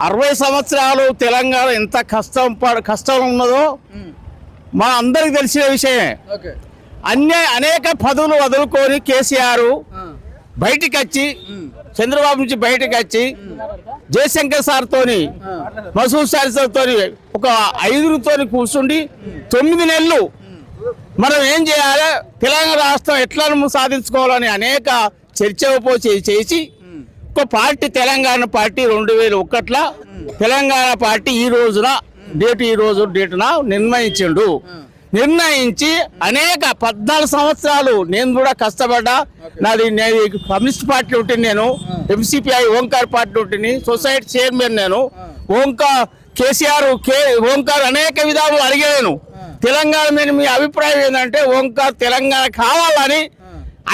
అరవై సంవత్సరాలు తెలంగాణ ఎంత కష్టం కష్టం ఉన్నదో మా అందరికి తెలిసిన విషయమే. అన్య అనేక పదవులు వదులుకొని కేసీఆర్ బయటికి వచ్చి చంద్రబాబు నుంచి బయటికి వచ్చి జయశంకర్ సార్ తోని మసూద్ సార్ తోని ఒక ఐదుగురితో కూర్చుండి తొమ్మిది నెలలు మనం ఏం చేయాలి? తెలంగాణ రాష్ట్రం ఎట్లా సాధించుకోవాలని అనేక చర్చ చేసి ఒక పార్టీ తెలంగాణ పార్టీ రెండు వేల ఒకట్ల తెలంగాణ పార్టీ ఈ రోజున డేట్ ఈ రోజు డేటున నిర్ణయించిండు. నిర్ణయించి అనేక పద్నాలుగు సంవత్సరాలు నేను కూడా కష్టపడ్డా. నాది నేను కమ్యూనిస్ట్ పార్టీ ఉంటుంది నేను. ఎంసీపీఐ ఓంకార్ పార్టీ ఉంటుంది సొసైటీ చైర్మన్ నేను. ఓంకార్ కేసీఆర్ కే ఓంకార్ అనేక విధాలు అడిగాను. తెలంగాణ మీద మీ అభిప్రాయం ఏంటంటే ఓంకార్ తెలంగాణ కావాలని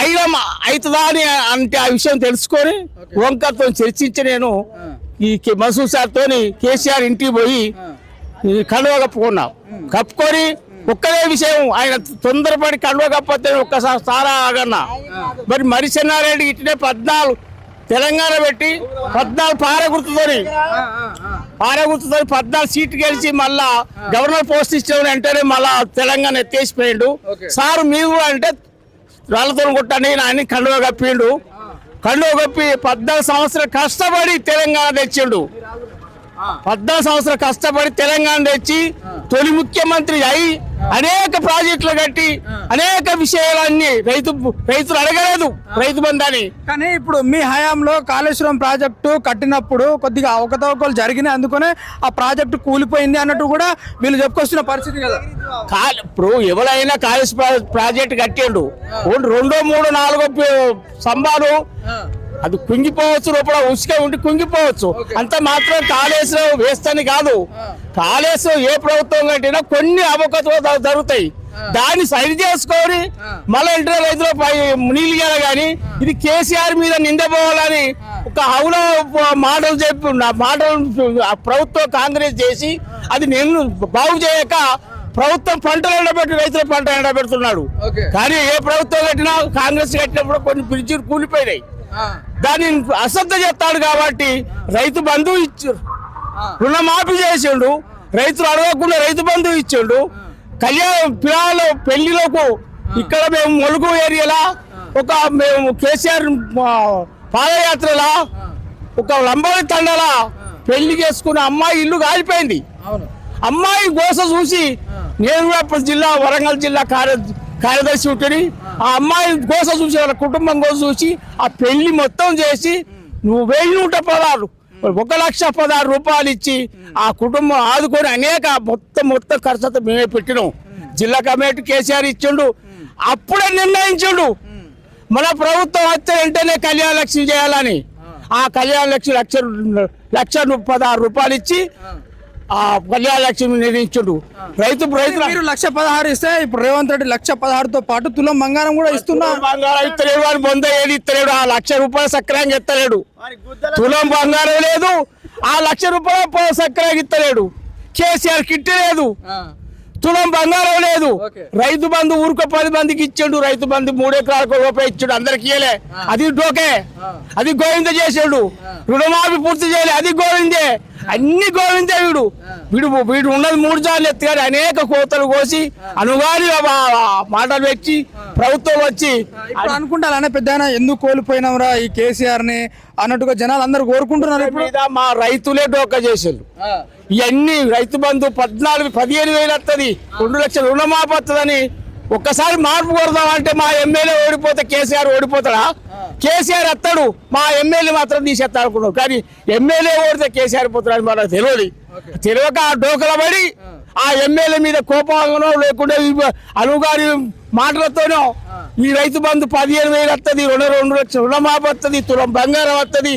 అయినా అవుతుందా అని అంటే ఆ విషయం తెలుసుకొని ఓంకార్తో చర్చించి నేను ఈ మసూద్ సార్తో కేసీఆర్ ఇంటికి పోయి కండువ కప్పుకున్నాం. కప్పుకొని ఒక్కడే విషయం ఆయన తొందరపడి కండువ కప్పతే ఒక్కసారి సారా ఆగన్నా. మరి మరి చెన్నారెడ్డి ఇట్లనే పద్నాలుగు తెలంగాణ పెట్టి పద్నాలుగు పార గుర్తుతోని పార గుర్తుతోని పద్నాలుగు సీట్లు గెలిచి మళ్ళా గవర్నర్ పోస్ట్ ఇచ్చిన వెంటనే మళ్ళా తెలంగాణ ఎత్తేసిపోయిండు. సార్ మీరు అంటే రాళ్ళతో కొట్టండి ఆయన కండువ కప్పిండు. కండువ కప్పి పద్నాలుగు సంవత్సరాలు కష్టపడి తెలంగాణ తెచ్చిండు. పద్నాలుగు సంవత్సరాలు కష్టపడి తెలంగాణ తెచ్చి తొలి ముఖ్యమంత్రి అయి అనేక ప్రాజెక్టులు కట్టి అనేక విషయాలన్నీ రైతు రైతులు అడగలేదు. రైతు బంధాన్ని. కానీ ఇప్పుడు మీ హయాంలో కాళేశ్వరం ప్రాజెక్టు కట్టినప్పుడు కొద్దిగా అవకతవకలు జరిగినాయి. అందుకనే ఆ ప్రాజెక్టు కూలిపోయింది అన్నట్టు కూడా వీళ్ళు చెప్పుకొస్తున్న పరిస్థితి కదా. కాల్ ఇప్పుడు ఎవరైనా కాలేజ్ ప్రాజెక్ట్ కట్టిండు. రెండో మూడో నాలుగో స్తంభాలు అది కుంగిపోవచ్చు లోపల ఉసుక ఉండి కుంగిపోవచ్చు. అంత మాత్రం కాళేశ్వరం వేస్తని కాదు. కాళేశ్వరం ఏ ప్రభుత్వం కట్టినా కొన్ని అవకతవకలు జరుగుతాయి. దాన్ని సరి చేసుకొని మళ్ళీ ఇంటర్ రైతులు నీళ్ళు ఇయ్యాలి కానీ ఇది కేసీఆర్ మీద నిందపోవాలని ఒక హౌల మాటలు చెప్పి మాటలు ప్రభుత్వం కాంగ్రెస్ చేసి అది నేను బాగు చేయక ప్రభుత్వం పంటలు ఎండబెట్టి రైతుల పంట ఎండబెడుతున్నాడు. కానీ ఏ ప్రభుత్వం కట్టినా కాంగ్రెస్ కట్టినప్పుడు కొన్ని బ్రిడ్జిలు కూలిపోయినాయి. దాన్ని అశ్రద్ధ చేస్తాడు కాబట్టి రైతు బంధువు ఇచ్చారు రుణమాఫీ చేసిండు. రైతులు అడగకుండా రైతు బంధువు ఇచ్చిండు. కళ్యాణ పిల్లలు పెళ్ళిలకు ఇక్కడ మేము మొలుగు ఏరియాలా ఒక మేము కేసీఆర్ పాదయాత్రలా ఒక లంబాడి తండలా పెళ్ళి చేసుకున్న అమ్మాయి ఇల్లు కాలిపోయింది. అమ్మాయి గోస చూసి నేను జిల్లా వరంగల్ జిల్లా కార్య కార్యదర్శి ఉంటుంది ఆ అమ్మాయి కోసం చూసి వాళ్ళ కుటుంబం కోసం చూసి ఆ పెళ్ళి మొత్తం చేసి నువ్వు వెయ్యి నూట పదహారు ఒక లక్ష పదహారు రూపాయలు ఇచ్చి ఆ కుటుంబం ఆదుకొని అనేక మొత్తం మొత్తం ఖర్చు మేమే పెట్టినాం. జిల్లా కమిటీ కేసీఆర్ ఇచ్చిండు. అప్పుడే నిర్ణయించిండు. మన ప్రభుత్వం వస్తే వెంటనే కళ్యాణ లక్ష్మి చేయాలని. ఆ కళ్యాణ లక్ష్మి లక్ష లక్ష పదహారు రూపాయలు ఇచ్చి ఆ కళ్యాణ లక్ష్మి నిర్ణయించుడు రైతు మీరు లక్ష పదహారు ఇస్తే ఇప్పుడు రేవంత్ రెడ్డి లక్ష పదహారుతో పాటు తులం బంగారం కూడా ఇస్తున్నా. బంగారం ఇస్తలేడు వాడు బొంద ఏది ఇస్తలేడు ఆ లక్ష రూపాయలు సక్రంగా ఇస్తలేడు తులం బంగారం లేదు ఆ లక్ష రూపాయలు పో- సక్రంగా ఇస్తలేడు కేసీఆర్ కిట్ లేదు. తులం బంగారం లేదు. రైతు బంధు ఊరుకో పది మందికి ఇచ్చిండు రైతు బంధు మూడు ఎకరాలకు రూపాయి ఇచ్చాడు అందరికి ఇయ్యలే. అది డోకే. అది గోవింద చేసాడు. రుణమాఫీ పూర్తి చేయలే అది గోవిందే. అన్ని గోవిందే వీడు. వీడు వీడు ఉన్నది మూడు సార్లు ఎత్తుగాని అనేక కోతలు కోసి అనుగాని మాటలు పెట్టి ప్రభుత్వం వచ్చి ఇప్పుడు అనుకుంటారనే పెద్ద ఎందుకు కోల్పోయినవరా ఈ కేసీఆర్ని అన్నట్టుగా జనాలు అందరూ కోరుకుంటున్నారు మీద మా రైతులే డోకా చేసారు ఇవన్నీ రైతు బంధు పద్నాలుగు పదిహేను వేలు వస్తుంది రెండు లక్షల వస్తుందని ఒక్కసారి మార్పు కొడదాం అంటే మా ఎమ్మెల్యే ఓడిపోతే కేసీఆర్ ఓడిపోతాడా? కేసీఆర్ వస్తాడు మా ఎమ్మెల్యే మాత్రం తీసేస్తాడు అనుకున్నాడు కానీ ఎమ్మెల్యే ఓడితే కేసీఆర్ పోతాడని మనకు తెలియదు. తెలియక ఆ డోకల పడి ఆ ఎమ్మెల్యే మీద కోపంగానో లేకుంటే ఈ అనుగారి మాటలతోనో ఈ రైతు బంధు పదిహేను వేలు వస్తుంది రెండు రెండు లక్షల రుణమాఫీ వస్తుంది తులం బంగారం వస్తుంది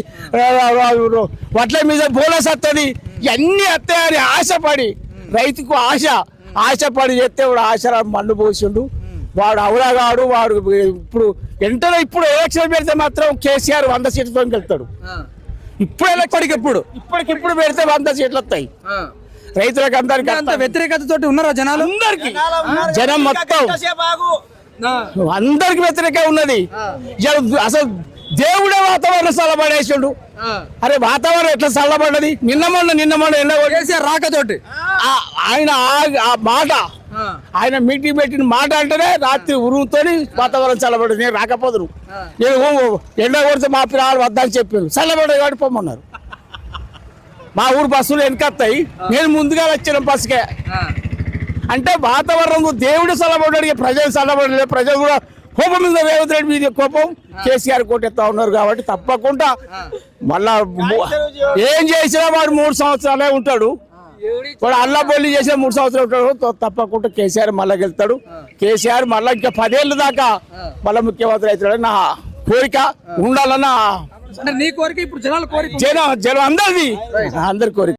వడ్ల మీద బోనస్ వస్తుంది ఇవన్నీ వస్తాయని ఆశపడి రైతుకు ఆశ ఆశపడి చేస్తే వాడు ఆశ మన్ను పోసిండు. వాడు అవురాగాడు వాడు ఇప్పుడు వెంటనే ఇప్పుడు ఎలక్షన్ పెడితే మాత్రం కేసీఆర్ వంద సీట్లతో వెళ్తాడు ఇప్పుడు ఇప్పటికిప్పుడు. ఇప్పటికిప్పుడు పెడితే వంద సీట్లు వస్తాయి రైతులకు అందరికి అంత వ్యతిరేకతతో ఉన్నారా జనాలు? అందరికి. జనం మొత్తం. అందరికి వ్యతిరేక ఉన్నది. అసలు దేవుడే వాతావరణం చల్లబడేసాడు అరే వాతావరణం ఎట్లా చల్లబడ్డది నిన్న మొన్న నిన్న మొన్న ఎండ కొట్టి- కేసీఆర్ రాకతోటి. ఆ- ఆయన ఆ- ఆ మాట. ఆయన మీటింగ్ పెట్టిన మాట అంటేనే రాత్రి ఉరుముతో వాతావరణం చల్లబడింది నేను రాకపోదును. నేను ఎండ కొడితే మా పిల్లలు వద్దని చెప్పాను చల్లబడి పడిపోమన్నారు మా ఊరు బస్సులు వెనకత్తాయి. నేను ముందుగా వచ్చిన బస్సుకే. అంటే వాతావరణం దేవుడు చల్లబడ్డాడు ప్రజలు చల్లబడలేదు ప్రజలు కూడా కోపం మీద రేవంత్ రెడ్డి మీద కోపం. కేసీఆర్ కోటెత్తా ఉన్నారు కాబట్టి తప్పకుండా మళ్ళా ఏం చేసినా వాడు మూడు సంవత్సరాలే ఉంటాడు. వాడు అల్లా బొల్లి చేసే మూడు సంవత్సరాలు ఉంటాడు. తప్పకుండా కేసీఆర్ మళ్ళా గెలుస్తాడు. కేసీఆర్ మళ్ళా ఇంకా పదేళ్ళ దాకా మళ్ళా ముఖ్యమంత్రి అవుతాడు. నా కోరిక ఉండాలన్న అంటే నీ కోరిక ఇప్పుడు జనాల కోరిక జనం జనం అందరిది. అందరి కోరిక.